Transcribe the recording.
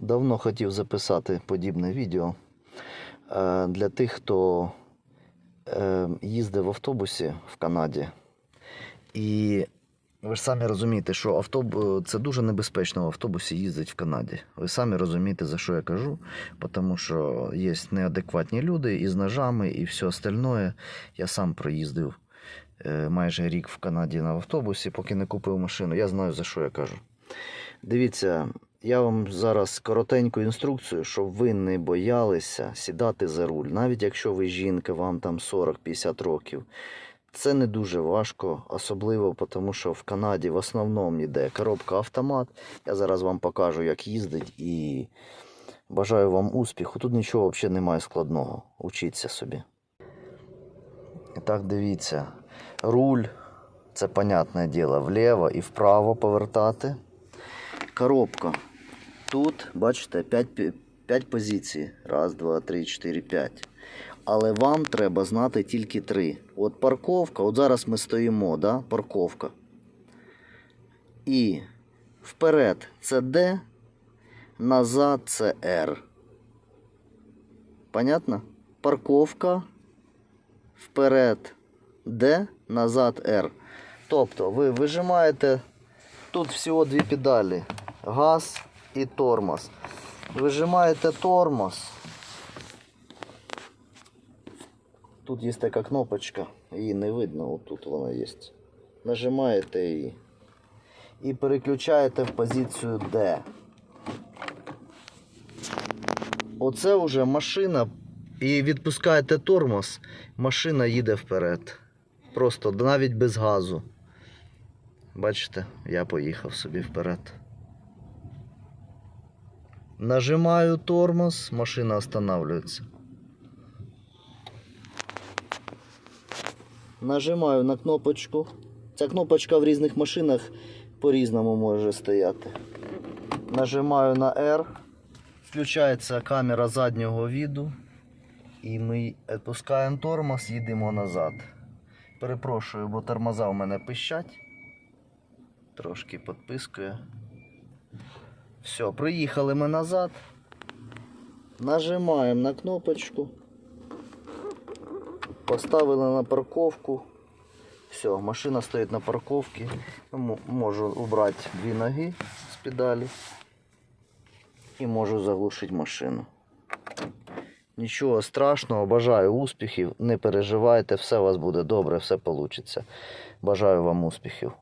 Давно хотів записати подібне відео е, для тих, хто е, їздив в автобусі в Канаді. І ви ж самі розумієте, що автобус це дуже небезпечно в автобусі їздити в Канаді. Ви самі розумієте, за що я кажу, тому що є неадекватні люди із ножами і все остальное. Я сам проїздив е, майже рік в Канаді на автобусі, поки не купив машину. Я знаю, за що я кажу. Дивіться, я вам зараз коротеньку інструкцію, щоб ви не боялися сідати за руль, навіть якщо ви жінка, вам там 40-50 років. Це не дуже важко, особливо тому, що в Канаді в основному йде коробка автомат. Я зараз вам покажу, як їздить, і бажаю вам успіху. Тут нічого взагалі немає складного. Учіться собі. І так, дивіться. Руль, це понятне діло, вліво і вправо повертати. Коробка. Тут, бачите, 5, 5 позицій. Раз, два, три, чотири, п'ять. Але вам треба знати тільки три. От парковка, от зараз ми стоїмо, да? парковка. І вперед це D, назад це R. Понятно? Парковка, вперед D, назад R. Тобто ви вижимаєте тут всього дві педалі. Газ і тормоз. Вижимаєте тормоз. Тут є така кнопочка, її не видно, отут вона є. Нажимаєте її і переключаєте в позицію D. Оце вже машина. І відпускаєте тормоз, машина їде вперед. Просто навіть без газу. Бачите, я поїхав собі вперед. Нажимаю тормоз, машина останавливается. Нажимаю на кнопочку. Ця кнопочка в різних машинах по-різному може стояти. Нажимаю на R. Включається камера заднього віду. І ми відпускаємо тормоз, їдемо назад. Перепрошую, бо тормоза у мене пищать. Трошки підпискує. Все, приїхали ми назад. Нажимаємо на кнопочку. Поставили на парковку. Все, машина стоїть на парковці. Можу убрати дві ноги з педалі. І можу заглушити машину. Нічого страшного, бажаю успіхів. Не переживайте, все у вас буде добре, все вийде. Бажаю вам успіхів.